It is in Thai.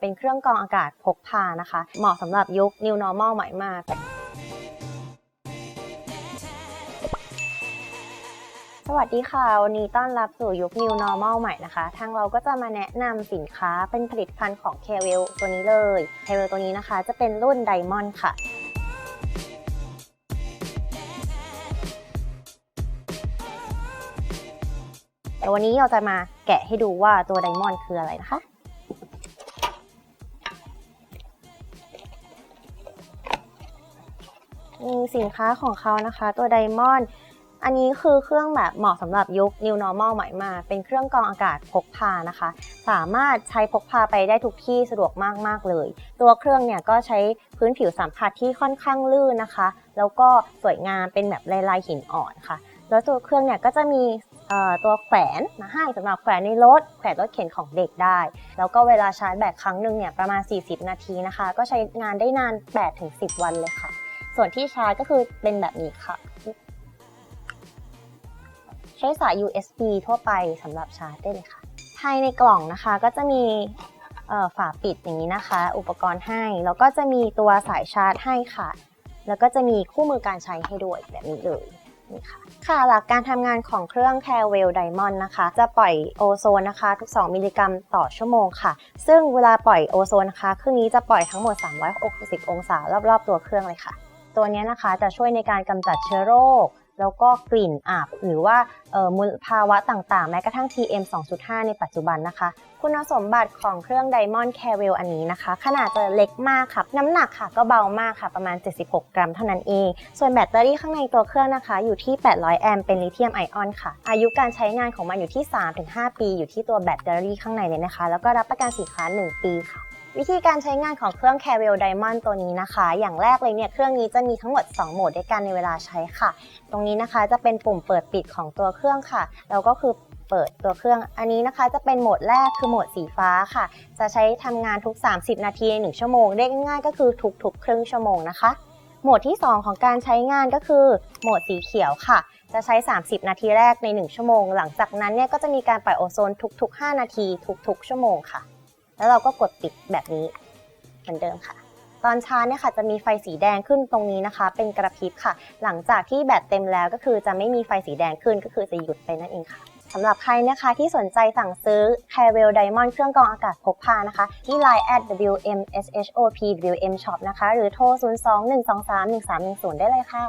เป็นเครื่องกรองอากาศพกพานะคะ เหมาะสำหรับยุค New Normal ใหม่มากสวัสดีค่ะ วันนี้ต้อนรับสู่ยุค New Normal ใหม่นะคะ ทางเราก็จะมาแนะนำสินค้าเป็นผลิตภัณฑ์ของ c a r e l ตัวนี้เลย c a r e l ตัวนี้นะคะจะเป็นรุ่น Diamond ค่ะเดี๋ยววันนี้เราจะมาแกะให้ดูว่าตัว Diamond คืออะไรนะคะ มีสินค้าของเขานะคะ ตัว Diamond อันนี้คือเครื่องแบบเหมาะสำหรับยุค New Normal ใหม่มา เป็นเครื่องกรองอากาศพกพานะคะ สามารถใช้พกพาไปได้ทุกที่สะดวกมาก ๆ เลย ตัวเครื่องเนี่ยก็ใช้พื้นผิวสัมผัสที่ค่อนข้างลื่นนะคะ แล้วก็สวยงามเป็นแบบลายลายๆหินอ่อนค่ะ แล้วตัวเครื่องเนี่ยก็จะมีตัวแขวนมาให้สำหรับแขวนในรถแขวนรถเข็นของเด็กได้ แล้วก็เวลาชาร์จแบตครั้งหนึ่งเนี่ยประมาณ 40 นาทีนะคะ ก็ใช้งานได้นาน 8-10 วันเลยค่ะ ส่วนที่ชาร์จก็คือเป็นแบบนี้ค่ะ ใช้สาย USB ทั่วไปสำหรับชาร์จได้เลยค่ะ ภายในกล่องนะคะก็จะมีฝาปิดอย่างนี้นะคะ อุปกรณ์ให้ แล้วก็จะมีตัวสายชาร์จให้ค่ะ แล้วก็จะมีคู่มือการใช้ให้ด้วยแบบนี้เลยนี่ค่ะค่ะหลักการทำงานของเครื่อง c a r e l Diamond นะคะ จะปล่อยโอโซนนะคะ ทุก 2 มิลลิกรัมต่อชั่วโมงค่ะ ซึ่งเวลาปล่อยโอโซนนะคะเครื่องนี้จะปล่อยทั้งหมด 360 องศารอบๆ ตัวเครื่องเลยค่ะ ตัวนี้นะคะจะช่วยในการกำจัดเชื้อโรค แล้วก็กลิ่นอับหรือว่าออมลภาวะต่างๆ แม้กระทั่ง PM 2.5 ในปัจจุบันนะคะ คุณสมบัติของเครื่อง Diamond c a r e l อันนี้นะคะ ขนาดจะเล็กมากค่ะ น้ำหนักค่ะก็เบามากค่ะประมาณ 76 กรัมเท่านั้นเอง ส่วนแบตเตอรี่ข้างในตัวเครื่องนะคะ อยู่ที่ 800 แอมป์เป็นลิเธียมไอออนค่ะ อายุการใช้งานของมันอยู่ที่ 3-5 ปี อยู่ที่ตัวแบตเตอรี่ข้างในเลยนะคะ แล้วก็รับประกันสินค้า 1 ปีค่ะ วิธีการใช้งานของเครื่อง c a r e l Diamond ตัวนี้นะคะ อย่างแรกเลยเนี่ยเครื่องนี้จะมีทั้งหมด 2 โหมดด้วยกันในเวลาใช้ค่ะ ตรงนี้นะคะจะเป็นปุ่มเปิดปิดของตัวเครื่องค่ะ แล้วก็คือเปิดตัวเครื่อง อันนี้นะคะจะเป็นโหมดแรกคือโหมดสีฟ้าค่ะ จะใช้ทำงานทุก 30 นาทีใน1ชั่วโมงเรียกง่ายๆก็คือทุกๆ ครึ่งชั่วโมงนะคะ โหมดที่ 2 ของการใช้งานก็คือโหมดสีเขียวค่ะ จะใช้ 30 นาทีแรกใน 1 ชั่วโมง หลังจากนั้นเนี่ยก็จะมีการปล่อยโอโซนทุก ๆ 5 นาทีทุก ๆ ชั่วโมงค่ะ แล้วเราก็กดปิดแบบนี้เหมือนเดิมค่ะ ตอนชาร์จเนี่ยค่ะจะมีไฟสีแดงขึ้นตรงนี้นะคะ เป็นกระพริบค่ะ หลังจากที่แบตเต็มแล้วก็คือจะไม่มีไฟสีแดงขึ้นก็คือจะหยุดไปนั่นเองค่ะสำหรับใครนะคะที่สนใจสั่งซื้อ c a r e l Diamond เครื่องกรองอากาศพกพานะคะ ที่ Line at WMSHOP WM Shop นะคะ หรือโทร 02-123-1310 ได้เลยค่ะ